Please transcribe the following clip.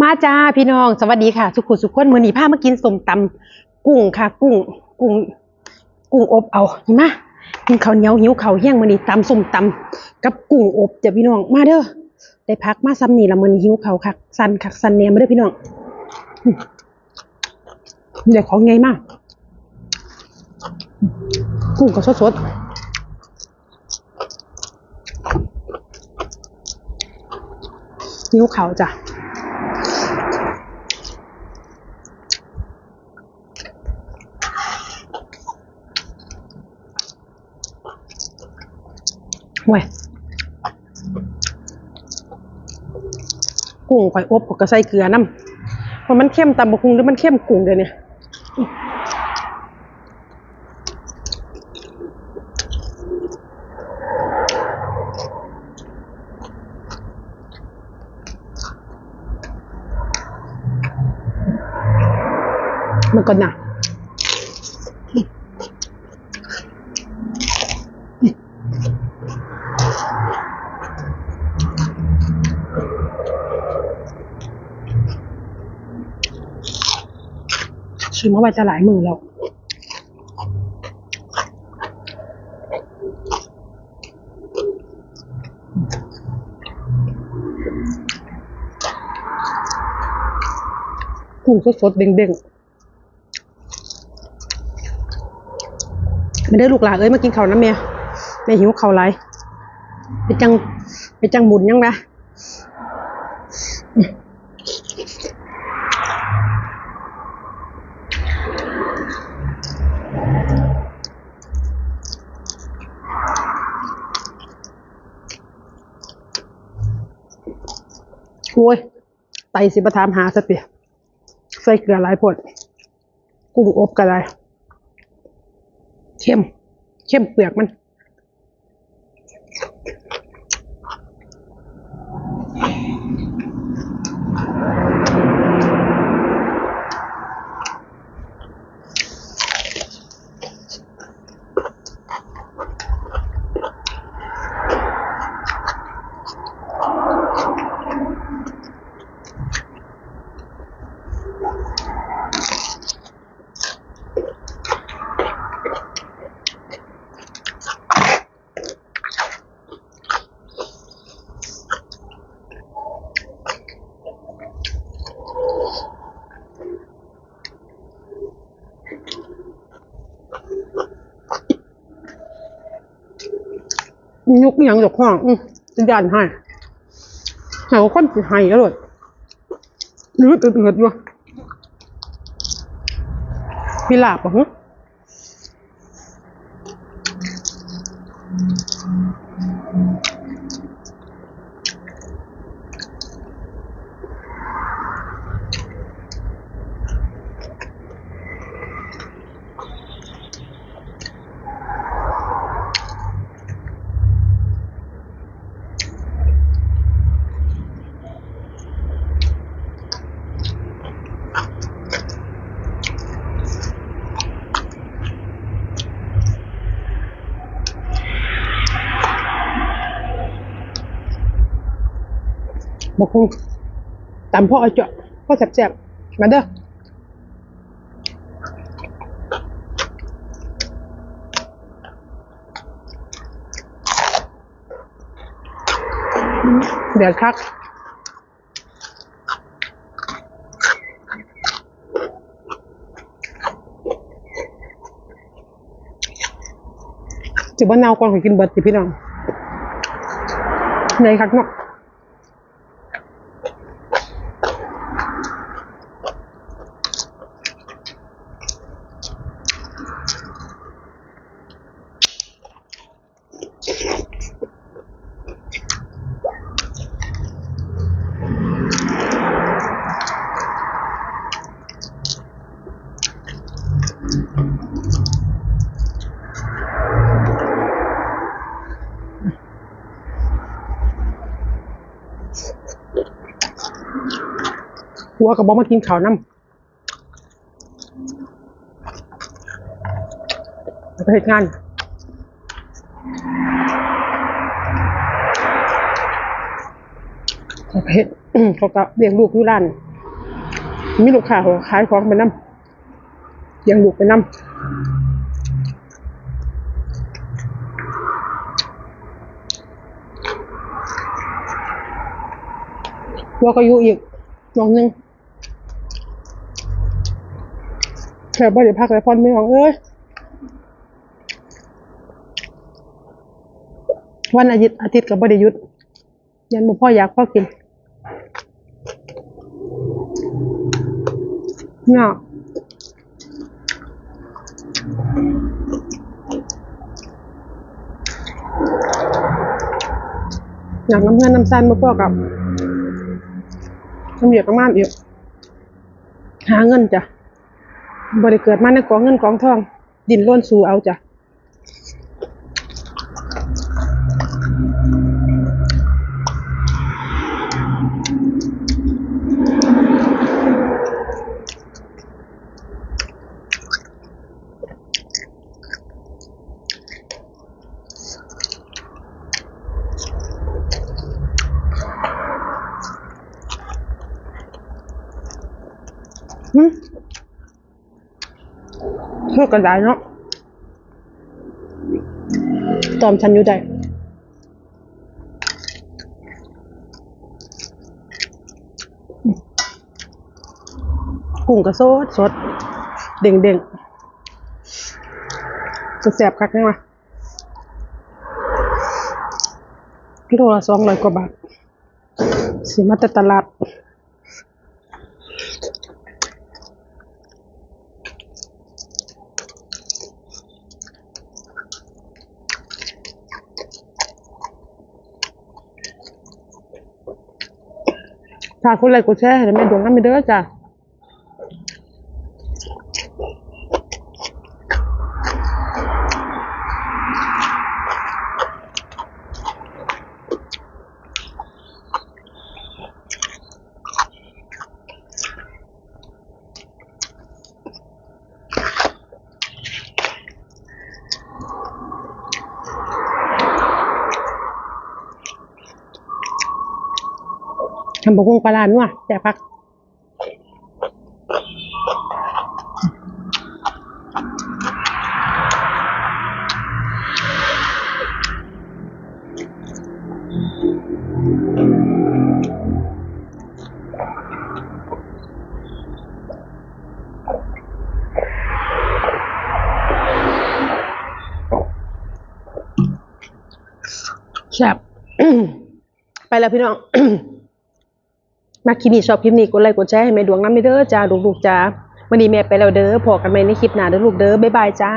มาจ้าพี่น้องสวัสดีค่ะ สุขุสุขคนมือนีผ้ามากินสมตำกุ้งค่ะ กุ้ง กุ้ง กุ้งอบเอาเห็นี่มกินข้าวเหนียวหิวข้าวเฮี้ยงมือนีตำสมตำกับกุ้งอบจ้ะพี่น้องมาเด้อได้พักมาซ้ำนี่ละมือนีหิวข้าวคักสันคักสันแหนมมาเด้อพี่น้องมเดี๋ยวของไงมากกุ้งก็สดๆหิวข้าวจ้ะ เว้ย กุ้งข่อยอบก็ใส่เกลือน้ำเพราะมันเข้มตำบะคุงหรือมันเข้มกุ้งเดี๋ยวนี้มันก็หนัก ซื้อมาไว้จะหลายมือแล้ว กุ้งสดๆเด้งๆไม่ได้ลูกหลานเอ้ยมากินข้าวน้ำเมียแม่หิวข้าวไรไปจังไปจังหมุนยังนะโอ้ยไตสิประทามหาสติใส่เกลือหลายผดกุ้งอบก็ได้เข้ม เข้มเปลือกมัน ยุกอหย่างจกห้องสัญญาณให้หาว่าคนสิให้แล้วเลยยืดอืดๆอยู่พี่ลาบอะฮะ บอกคงตามพ่อเอาเจาะพ่อแสบๆมาเด้อเดือดคักจิบ่เนาก่อนขอกินเบิดสิพี่น้องในคักเนาะ หัวกับบอกมากินข้าวน้ำแล้วก็เหตุงานเขาเฮ็ดเขาก็เลี้ยงลูกอยู่ร้าน มีลูกค้าเขาขายของไปนํยังลูกไปนํว่าก็อยู่อีกน้องนึง แค่บ่ได้พักแล้วพอนไม่ของเอ้ยวันอาทิตย์อาทิตย์กับบ่ได้หยุด ยันบ่พ่ออยากพ่อกินเนาะอยากน้ำเงินน้ำซันมาพ่อกับทำเบียกประมาณอีกหาเงินจ้ะ บริเกิดมาในกองเงินกองทอง ดินร่นสู่เอาจ้ะ พื่อกันได้เนาะตอมฉันอยู่ได้กุ้งกระโซดสด เด้งเด้งจะแสบคักยังวะโลละสองร้อยกว่าบาทสิมาแต่ตลาด ฝากคนไลค์กดแชร์ให้แม่ดวงน้ำไปเด้อจ้ะทำบะฮุงปลาลานัวแต่พักแซ่บไปแล้วพี่น้อง มาคลิปนี้ชอบคลิปนี้กดไลค์กดแชร์ให้แม่ดวงน้ำไม่เด้อจ้าลูกๆจ้าวันนี้แม่ไปแล้วเด้อพอกันไหม่ในคลิปหน้าเด้อลูกเด้อบ๊ายบายจ้า